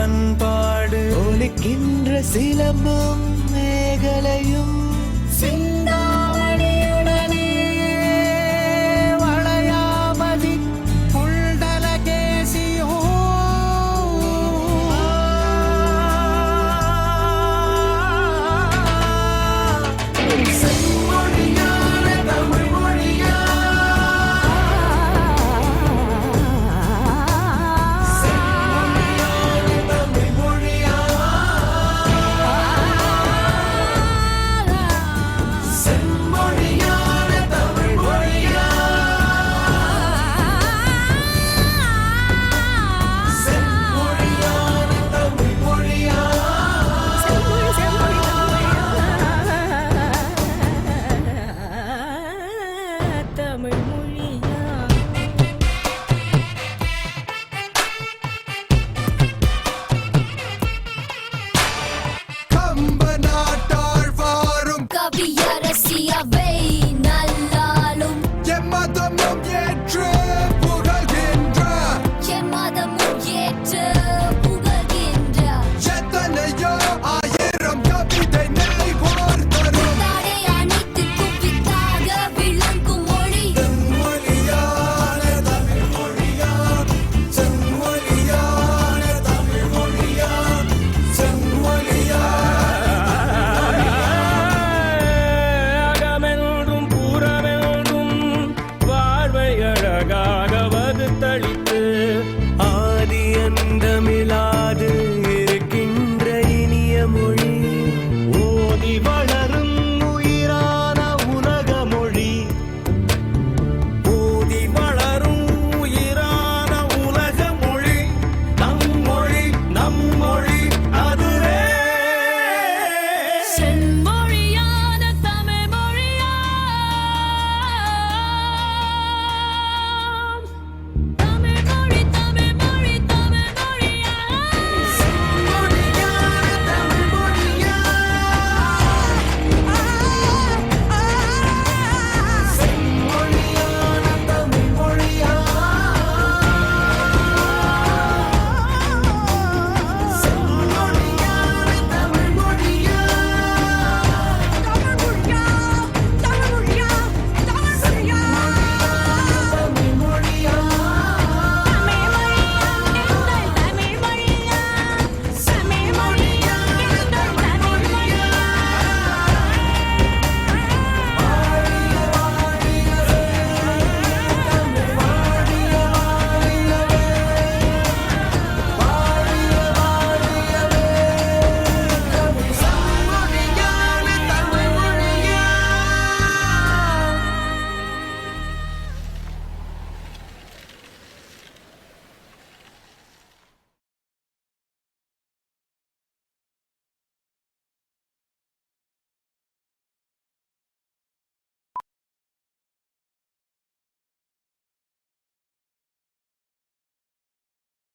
பண்பாடு. ஒலிக்கின்ற சிலம்பும் மேகலையும். சின்ன